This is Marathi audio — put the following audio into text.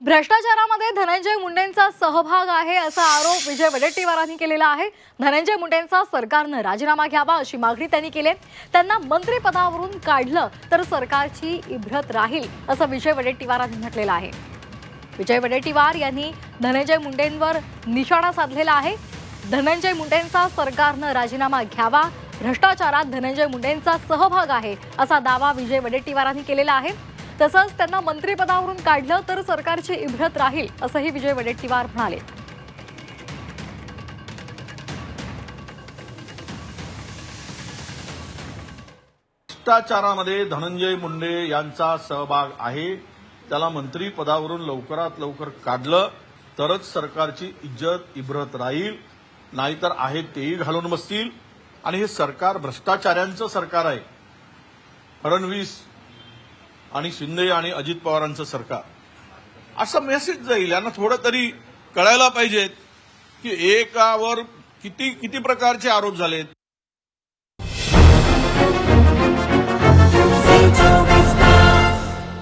भ्रष्टाचारामध्ये धनंजय मुंडेंचा सहभाग आहे असा आरोप विजय वडेट्टीवारांनी केलेला आहे. धनंजय मुंडेंचा सरकारनं राजीनामा घ्यावा अशी मागणी त्यांनी केली त्यांना मंत्रिपदावरून काढलं तर सरकारची इभ्रत राहील असं विजय वडेट्टीवारांनी म्हटलेलं आहे. विजय वडेट्टीवार यांनी धनंजय मुंडेंवर निशाणा साधलेला आहे. धनंजय मुंडेंचा सरकारनं राजीनामा घ्यावा. भ्रष्टाचारात धनंजय मुंडेंचा सहभाग आहे असा दावा विजय वडेट्टीवारांनी केलेला आहे. तसंच त्यांना मंत्रिपदावरून काढलं तर सरकारची इब्रत राहील असंही विजय वडेट्टीवार म्हणाले. भ्रष्टाचारामध्ये धनंजय मुंडे यांचा सहभाग आहे. त्याला मंत्रीपदावरून लवकरात लवकर काढलं तरच सरकारची इज्जत इब्रत राहील. नाहीतर आहे तेही घालून बसतील. आणि हे सरकार भ्रष्टाचाऱ्यांचं सरकार आहे. फडणवीस आणि शिंदे आणि अजित पवारांचं सरकार. असं मेसेज जाईल. यांना थोडं तरी कळायला पाहिजेत की एकावर किती किती प्रकारचे आरोप झालेत.